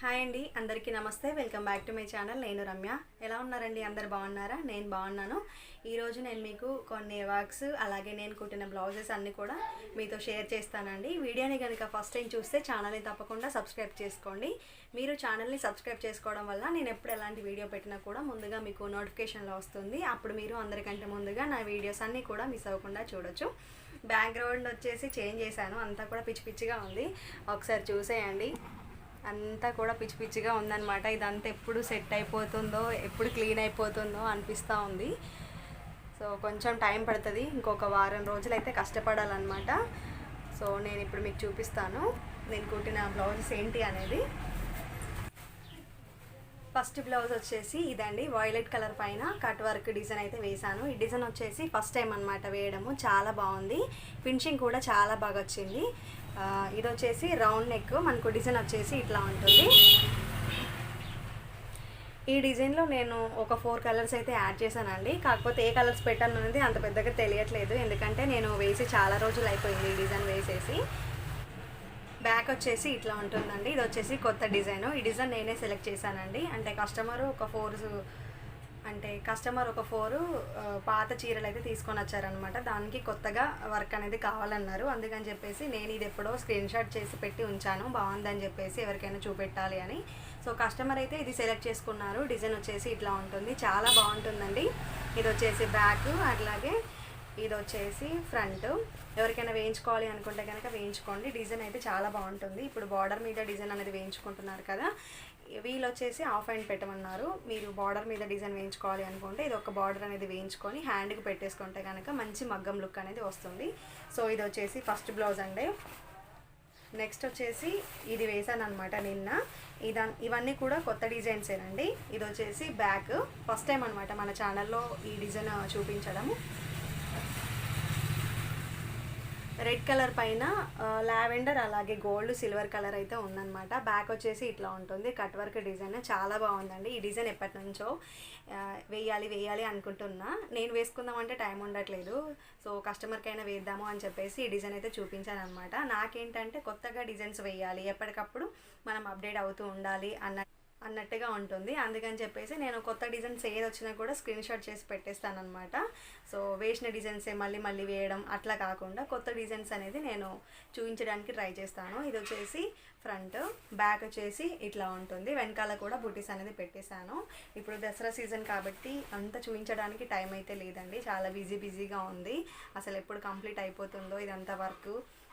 Hi అండి అందరికీ నమస్తే. Welcome back to my channel. నేను రమ్య. ఎలా ఉన్నారండి? అందరు బాగున్నారా? నేను బాగున్నాను. ఈరోజు నేను మీకు కొన్ని వర్క్స్ అలాగే నేను కుట్టిన బ్లౌజెస్ అన్నీ కూడా మీతో షేర్ చేస్తానండి. వీడియోని కనుక ఫస్ట్ టైం చూస్తే ఛానల్ని తప్పకుండా సబ్స్క్రైబ్ చేసుకోండి. మీరు ఛానల్ని సబ్స్క్రైబ్ చేసుకోవడం వల్ల నేను ఎప్పుడు ఎలాంటి వీడియో పెట్టినా కూడా ముందుగా మీకు నోటిఫికేషన్లో వస్తుంది. అప్పుడు మీరు అందరికంటే ముందుగా నా వీడియోస్ అన్నీ కూడా మిస్ అవ్వకుండా చూడొచ్చు. బ్యాక్గ్రౌండ్ వచ్చేసి చేంజ్ చేశాను. అంతా కూడా పిచ్చి పిచ్చిగా ఉంది. ఒకసారి చూసేయండి. అంతా కూడా పిచ్చి పిచ్చిగా ఉందన్నమాట. ఇదంతా ఎప్పుడు సెట్ అయిపోతుందో ఎప్పుడు క్లీన్ అయిపోతుందో అనిపిస్తూ ఉంది. సో కొంచెం టైం పడుతుంది. ఇంకొక వారం రోజులు అయితే కష్టపడాలన్నమాట. సో నేను ఇప్పుడు మీకు చూపిస్తాను. నేను కుట్టిన బ్లౌజెస్ ఏంటి అనేది. ఫస్ట్ బ్లౌజ్ వచ్చేసి ఇదండి. వైలెట్ కలర్ పైన కట్ వర్క్ డిజైన్ అయితే వేశాను. ఈ డిజైన్ వచ్చేసి ఫస్ట్ టైం అనమాట వేయడము. చాలా బాగుంది. ఫినిషింగ్ కూడా చాలా బాగా వచ్చింది. ఇది వచ్చేసి రౌండ్ నెక్ మనకు డిజైన్ వచ్చేసి ఇట్లా ఉంటుంది. ఈ డిజైన్లో నేను ఒక ఫోర్ కలర్స్ అయితే యాడ్ చేశానండి. కాకపోతే ఏ కలర్స్ పెట్టాను అనేది అంత పెద్దగా తెలియట్లేదు. ఎందుకంటే నేను వేసి చాలా రోజులు అయిపోయింది ఈ డిజైన్ వేసేసి. బ్యాక్ వచ్చేసి ఇట్లా ఉంటుందండి. ఇది వచ్చేసి కొత్త డిజైన్. ఈ డిజైన్ నేనే సెలెక్ట్ చేశానండి. అంటే కస్టమర్ ఒక ఫోర్ అంటే కస్టమర్ ఒక ఫోర్ పాత చీరలు అయితే తీసుకొని వచ్చారనమాట దానికి కొత్తగా వర్క్ అనేది కావాలన్నారు. అందుకని చెప్పేసి నేను ఇది ఎప్పుడో స్క్రీన్ షాట్ చేసి పెట్టి ఉంచాను. బాగుందని చెప్పేసి ఎవరికైనా చూపెట్టాలి అని. సో కస్టమర్ అయితే ఇది సెలెక్ట్ చేసుకున్నారు. డిజైన్ వచ్చేసి ఇట్లా ఉంటుంది. చాలా బాగుంటుందండి. ఇది వచ్చేసి బ్యాక్ అట్లాగే ఇది వచ్చేసి ఫ్రంట్. ఎవరికైనా వేయించుకోవాలి అనుకుంటే కనుక వేయించుకోండి. డిజైన్ అయితే చాలా బాగుంటుంది. ఇప్పుడు బార్డర్ మీద డిజైన్ అనేది వేయించుకుంటున్నారు కదా. వీళ్ళు వచ్చేసి ఆఫ్ హ్యాండ్ పెట్టమన్నారు. మీరు బార్డర్ మీద డిజైన్ వేయించుకోవాలి అనుకుంటే ఇది ఒక బార్డర్ అనేది వేయించుకొని హ్యాండ్కి పెట్టేసుకుంటే కనుక మంచి మగ్గం లుక్ అనేది వస్తుంది. సో ఇది వచ్చేసి ఫస్ట్ బ్లౌజ్ అండి. నెక్స్ట్ వచ్చేసి ఇది వేసాను అనమాట నిన్న. ఇదా ఇవన్నీ కూడా కొత్త డిజైన్సేనండి. ఇది వచ్చేసి బ్యాక్. ఫస్ట్ టైం అనమాట మన ఛానల్లో ఈ డిజైన్ చూపించడము. రెడ్ కలర్ పైన లావెండర్ అలాగే గోల్డ్ సిల్వర్ కలర్ అయితే ఉందన్నమాట. బ్యాక్ వచ్చేసి ఇట్లా ఉంటుంది. కట్ వర్క్ డిజైన్ చాలా బాగుందండి. ఈ డిజైన్ ఎప్పటి నుంచో వేయాలి వేయాలి అనుకుంటున్నా. నేను వేసుకుందామంటే టైం ఉండట్లేదు. సో కస్టమర్కైనా వేద్దాము అని చెప్పేసి ఈ డిజైన్ అయితే చూపించాను అనమాట నాకేంటంటే కొత్తగా డిజైన్స్ వేయాలి. ఎప్పటికప్పుడు మనం అప్డేట్ అవుతూ ఉండాలి అన్న అన్నట్టుగా ఉంటుంది. అందుకని చెప్పేసి నేను కొత్త డిజైన్స్ ఏది వచ్చినా కూడా స్క్రీన్ షాట్ చేసి పెట్టేస్తాను అనమాట సో వేసిన డిజైన్సే మళ్ళీ మళ్ళీ వేయడం అట్లా కాకుండా కొత్త డిజైన్స్ అనేది నేను చూపించడానికి ట్రై చేస్తాను. ఇది వచ్చేసి ఫ్రంట్ బ్యాక్ వచ్చేసి ఇట్లా ఉంటుంది. వెనకాల కూడా బుటీస్ అనేది పెట్టేశాను. ఇప్పుడు దసరా సీజన్ కాబట్టి అంత చూపించడానికి టైం అయితే లేదండి. చాలా బిజీ బిజీగా ఉంది. అసలు ఎప్పుడు కంప్లీట్ అయిపోతుందో ఇదంతా వర్క్.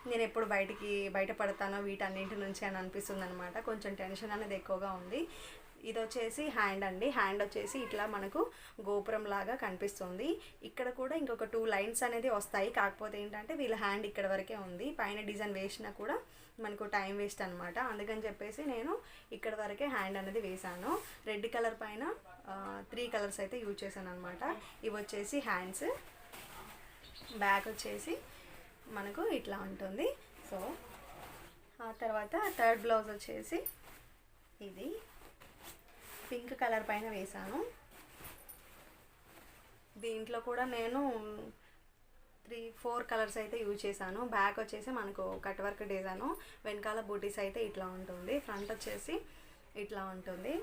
నేను ఎప్పుడు బయటికి బయటపడతానో వీటన్నింటి నుంచి అని అనిపిస్తుంది అనమాట కొంచెం టెన్షన్ అనేది ఎక్కువగా ఉంది. ఇది వచ్చేసి హ్యాండ్ అండి. హ్యాండ్ వచ్చేసి ఇట్లా మనకు గోపురం లాగా కనిపిస్తుంది. ఇక్కడ కూడా ఇంకొక టూ లైన్స్ అనేది వస్తాయి. కాకపోతే ఏంటంటే వీళ్ళ హ్యాండ్ ఇక్కడ వరకే ఉంది. పైన డిజైన్ వేసినా కూడా మనకు టైం వేస్ట్ అనమాట అందుకని చెప్పేసి నేను ఇక్కడ వరకే హ్యాండ్ అనేది వేశాను. రెడ్ కలర్ పైన త్రీ కలర్స్ అయితే యూజ్ చేశాను అనమాట ఇవి వచ్చేసి హ్యాండ్స్. బ్యాక్ వచ్చేసి మనకు ఇట్లా ఉంటుంది. సో ఆ తర్వాత థర్డ్ బ్లౌజ్ వచ్చేసి ఇది. పింక్ కలర్ పైన వేసాను దీంట్లో కూడా నేను త్రీ ఫోర్ కలర్స్ అయితే యూజ్ చేశాను. బ్యాక్ వచ్చేసి మనకు కట్ వర్క్ డిజైన్. వెనకాల బూటీస్ అయితే ఇట్లా ఉంటుంది. ఫ్రంట్ వచ్చేసి ఇట్లా ఉంటుంది.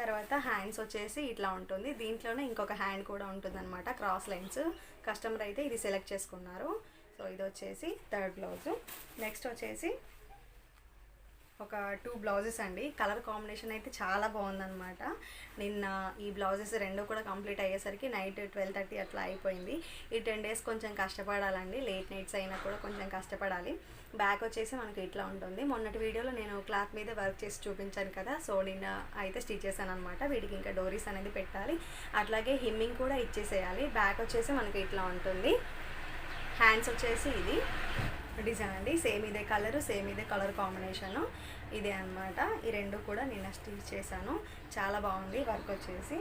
తర్వాత హ్యాండ్స్ వచ్చేసి ఇట్లా ఉంటుంది. దీంట్లోనే ఇంకొక హ్యాండ్ కూడా ఉంటుంది అనమాట క్రాస్ లైన్స్. కస్టమర్ అయితే ఇది సెలెక్ట్ చేసుకున్నారు. సో ఇది వచ్చేసి థర్డ్ బ్లౌజు నెక్స్ట్ వచ్చేసి ఒక టూ బ్లౌజెస్ అండి. కలర్ కాంబినేషన్ అయితే చాలా బాగుందనమాట నిన్న ఈ బ్లౌజెస్ రెండు కూడా కంప్లీట్ అయ్యేసరికి నైట్ ట్వెల్వ్ థర్టీ అట్లా అయిపోయింది. ఈ టెన్ డేస్ కొంచెం కష్టపడాలండి. లేట్ నైట్స్ అయినా కూడా కొంచెం కష్టపడాలి. బ్యాక్ వచ్చేసి మనకి ఇట్లా ఉంటుంది. మొన్నటి వీడియోలో నేను క్లాత్ మీద వర్క్ చేసి చూపించాను కదా. సో నిన్న అయితే స్టిచ్ చేశాను అనమాట వీటికి ఇంకా డోరీస్ అనేది పెట్టాలి. అట్లాగే హిమ్మింగ్ కూడా ఇచ్చేసేయాలి. బ్యాక్ వచ్చేసి మనకి ఇట్లా ఉంటుంది. హ్యాండ్స్ వచ్చేసి ఇది. డిజైన్ అండి. సేమ్ ఇదే కలర్ సేమ్ ఇదే కలర్ కాంబినేషను ఇదే అన్నమాట. ఈ రెండు కూడా నేను స్టిచ్ చేశాను. చాలా బాగుంది వర్క్ వచ్చేసి.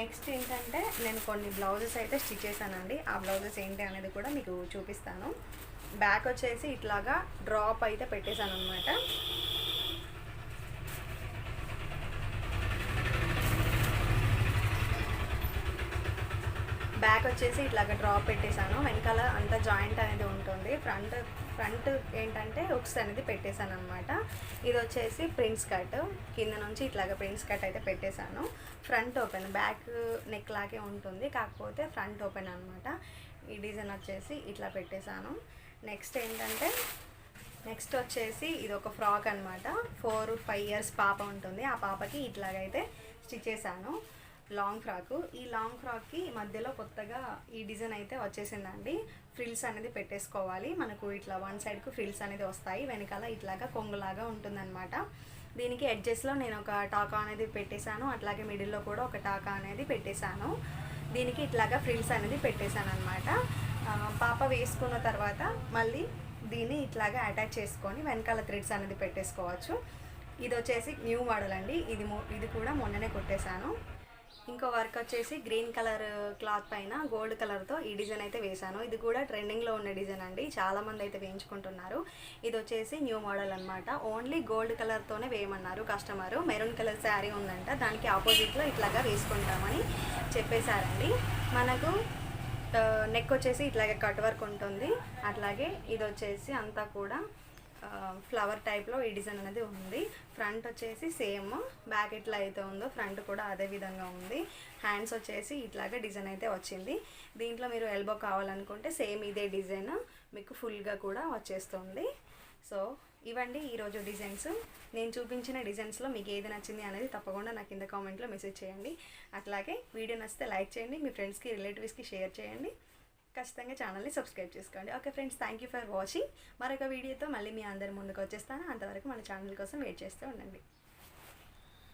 నెక్స్ట్ ఏంటంటే నేను కొన్ని బ్లౌజెస్ అయితే స్టిచ్ చేశానండి. ఆ బ్లౌజెస్ ఏంటి అనేది కూడా మీకు చూపిస్తాను. బ్యాక్ వచ్చేసి ఇట్లాగా డ్రాప్ అయితే పెట్టేశాను అనమాట బ్యాక్ వచ్చేసి ఇట్లాగ డ్రాప్ పెట్టేశాను. వెనకాల అంత జాయింట్ అనేది ఉంటుంది. ఫ్రంట్ ఫ్రంట్ ఏంటంటే హుక్స్ అనేది పెట్టేశాను అనమాట ఇది వచ్చేసి ప్రింట్స్ కట్. కింద నుంచి ఇట్లాగా ప్రింట్స్ కట్ అయితే పెట్టేశాను. ఫ్రంట్ ఓపెన్ బ్యాక్ నెక్ లాగే ఉంటుంది. కాకపోతే ఫ్రంట్ ఓపెన్ అనమాట ఈ డిజైన్ వచ్చేసి ఇట్లా పెట్టేశాను. నెక్స్ట్ ఏంటంటే నెక్స్ట్ వచ్చేసి ఇది ఒక ఫ్రాక్ అనమాట ఫోర్ ఫైవ్ ఇయర్స్ పాప ఉంటుంది. ఆ పాపకి ఇట్లాగైతే స్టిచ్ చేశాను. లాంగ్ ఫ్రాక్ ఈ లాంగ్ ఫ్రాక్కి మధ్యలో కొత్తగా ఈ డిజైన్ అయితే వచ్చేసిందండి. ఫ్రిల్స్ అనేది పెట్టేసుకోవాలి. మనకు ఇట్లా వన్ సైడ్కు ఫ్రిల్స్ అనేది వస్తాయి. వెనకాల ఇట్లాగా కొంగులాగా ఉంటుందన్నమాట. దీనికి ఎడ్జెస్లో నేను ఒక టాకా అనేది పెట్టేశాను. అట్లాగే మిడిల్లో కూడా ఒక టాకా అనేది పెట్టేశాను. దీనికి ఇట్లాగా ఫ్రిల్స్ అనేది పెట్టేశాను అనమాట పాప వేసుకున్న తర్వాత మళ్ళీ దీన్ని ఇట్లాగా అటాచ్ చేసుకొని వెనకాల థ్రెడ్స్ అనేది పెట్టేసుకోవచ్చు. ఇది వచ్చేసి న్యూ మోడల్ అండి. ఇది ఇది కూడా మొన్ననే కొట్టేశాను. ఇంకో వర్క్ వచ్చేసి గ్రీన్ కలర్ క్లాత్ పైన గోల్డ్ కలర్తో ఈ డిజైన్ అయితే వేశాను. ఇది కూడా ట్రెండింగ్లో ఉన్న డిజైన్ అండి. చాలామంది అయితే వేయించుకుంటున్నారు. ఇది వచ్చేసి న్యూ మోడల్ అనమాట ఓన్లీ గోల్డ్ కలర్తోనే వేయమన్నారు కస్టమర్ మెరూన్ కలర్ శారీ ఉందంట. దానికి ఆపోజిట్లో ఇట్లాగా వేసుకుంటామని చెప్పేశారండి. మనకు నెక్ వచ్చేసి ఇట్లాగే కట్ వర్క్ ఉంటుంది. అట్లాగే ఇది వచ్చేసి అంతా కూడా ఫ్లవర్ టైప్లో ఈ డిజైన్ అనేది ఉంది. ఫ్రంట్ వచ్చేసి సేమ్ బ్యాక్ ఎట్లా అయితే ఉందో ఫ్రంట్ కూడా అదే విధంగా ఉంది. హ్యాండ్స్ వచ్చేసి ఇట్లాగే డిజైన్ అయితే వచ్చింది. దీంట్లో మీరు ఎల్బో కావాలనుకుంటే సేమ్ ఇదే డిజైన్ మీకు ఫుల్గా కూడా వచ్చేస్తుంది. సో ఇవండి ఈరోజు డిజైన్స్ నేను చూపించిన డిజైన్స్లో మీకు ఏది నచ్చింది అనేది తప్పకుండా నాకు కింద కామెంట్లో మెసేజ్ చేయండి. అట్లాగే వీడియో నచ్చితే లైక్ చేయండి. మీ ఫ్రెండ్స్కి రిలేటివ్స్కి షేర్ చేయండి. ఖచ్చితంగా ఛానల్ని సబ్స్క్రైబ్ చేసుకోండి. Okay friends thank you for watching మరొక వీడియోతో మళ్ళీ మీ అందరి ముందుకు వచ్చేస్తాను. అంతవరకు మన ఛానల్ కోసం వెయిట్ చేస్తూ ఉండండి.